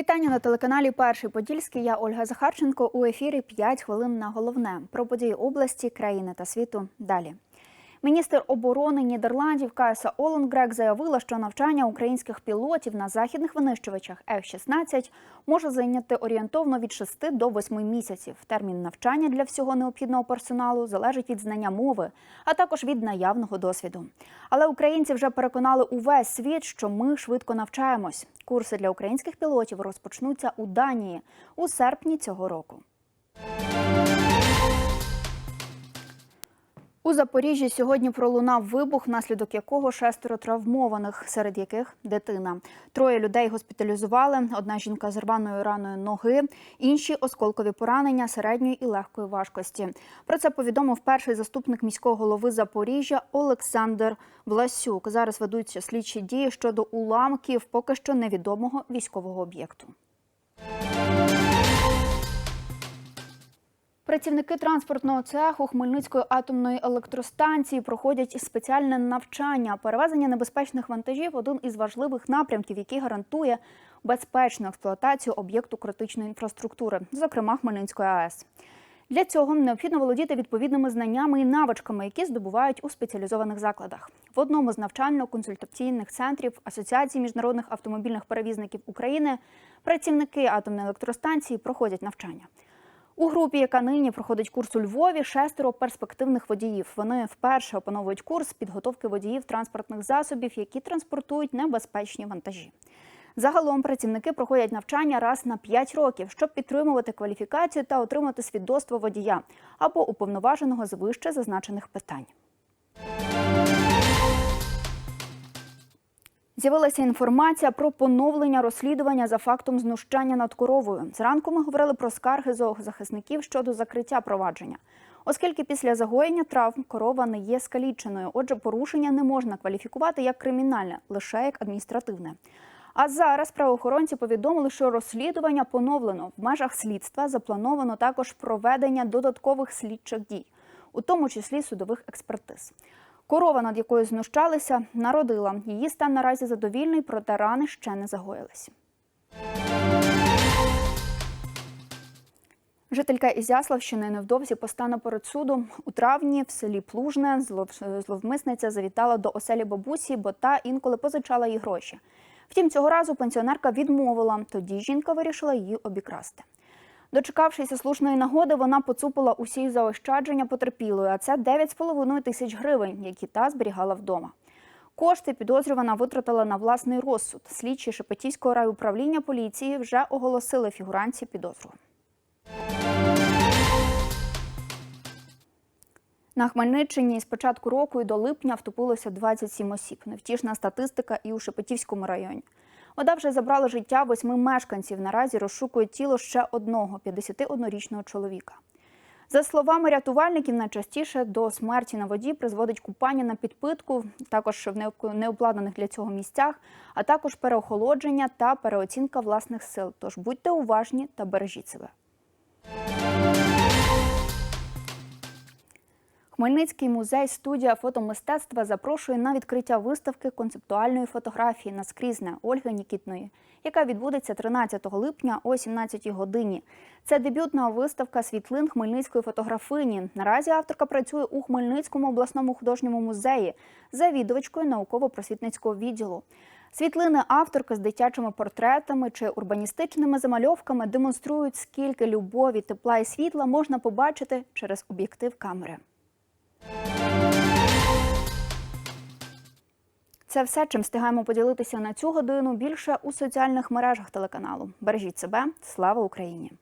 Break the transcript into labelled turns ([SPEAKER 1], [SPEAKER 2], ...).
[SPEAKER 1] Вітання на телеканалі Перший Подільський. Я Ольга Захарченко. У ефірі 5 хвилин на головне про події області, країни та світу. Далі. Міністр оборони Нідерландів Кайса Оленгрек заявила, що навчання українських пілотів на західних винищувачах F-16 може зайняти орієнтовно від 6 до 8 місяців. Термін навчання для всього необхідного персоналу залежить від знання мови, а також від наявного досвіду. Але українці вже переконали увесь світ, що ми швидко навчаємось. Курси для українських пілотів розпочнуться у Данії у серпні цього року. У Запоріжжі сьогодні пролунав вибух, внаслідок якого шестеро травмованих, серед яких дитина. Троє людей госпіталізували. Одна жінка з рваною раною ноги, інші осколкові поранення середньої і легкої важкості. Про це повідомив перший заступник міського голови Запоріжжя Олександр Власюк. Зараз ведуться слідчі дії щодо уламків поки що невідомого військового об'єкту. Працівники транспортного цеху Хмельницької атомної електростанції проходять спеціальне навчання. Перевезення небезпечних вантажів один із важливих напрямків, який гарантує безпечну експлуатацію об'єкту критичної інфраструктури, зокрема Хмельницької АЕС. Для цього необхідно володіти відповідними знаннями і навичками, які здобувають у спеціалізованих закладах. В одному з навчально-консультаційних центрів Асоціації міжнародних автомобільних перевізників України працівники атомної електростанції проходять навчання. У групі, яка нині проходить курс у Львові, шестеро перспективних водіїв. Вони вперше опановують курс підготовки водіїв транспортних засобів, які транспортують небезпечні вантажі. Загалом працівники проходять навчання раз на 5 років, щоб підтримувати кваліфікацію та отримати свідоцтво водія або уповноваженого з вище зазначених питань. З'явилася інформація про поновлення розслідування за фактом знущання над коровою. Зранку ми говорили про скарги зоозахисників щодо закриття провадження. Оскільки після загоєння травм корова не є скаліченою, отже, порушення не можна кваліфікувати як кримінальне, лише як адміністративне. А зараз правоохоронці повідомили, що розслідування поновлено в межах слідства заплановано також проведення додаткових слідчих дій, у тому числі судових експертиз. Корова, над якою знущалися, народила. Її стан наразі задовільний, проте рани ще не загоїлись. Жителька Ізяславщини невдовзі постане перед судом. У травні в селі Плужне злов- зловмисниця завітала до оселі бабусі, бо та інколи позичала їй гроші. Втім, цього разу пенсіонерка відмовила. Тоді жінка вирішила її обікрасти. Дочекавшися слушної нагоди, вона поцупила усі заощадження потерпілої, а це 9,5 тисяч гривень, які та зберігала вдома. Кошти підозрювана витратила на власний розсуд. Слідчі Шепетівського райуправління поліції вже оголосили фігуранці підозру. На Хмельниччині з початку року і до липня втопилося 27 осіб. Невтішна статистика і у Шепетівському районі. Вода вже забрала життя восьми мешканців. Наразі розшукують тіло ще одного 51-річного чоловіка. За словами рятувальників, найчастіше до смерті на воді призводить купання на підпитку, також в необладнаних для цього місцях, а також переохолодження та переоцінка власних сил. Тож будьте уважні та бережіть себе. Хмельницький музей студія фотомистецтва запрошує на відкриття виставки концептуальної фотографії наскрізне Ольги Нікітної, яка відбудеться 13 липня о 17 годині. Це дебютна виставка світлин хмельницької фотографині. Наразі авторка працює у Хмельницькому обласному художньому музеї завідувачкою науково-просвітницького відділу. Світлини авторки з дитячими портретами чи урбаністичними замальовками демонструють, скільки любові, тепла і світла можна побачити через об'єктив камери. Це все, чим встигаємо поділитися на цю годину. Більше у соціальних мережах телеканалу. Бережіть себе, слава Україні!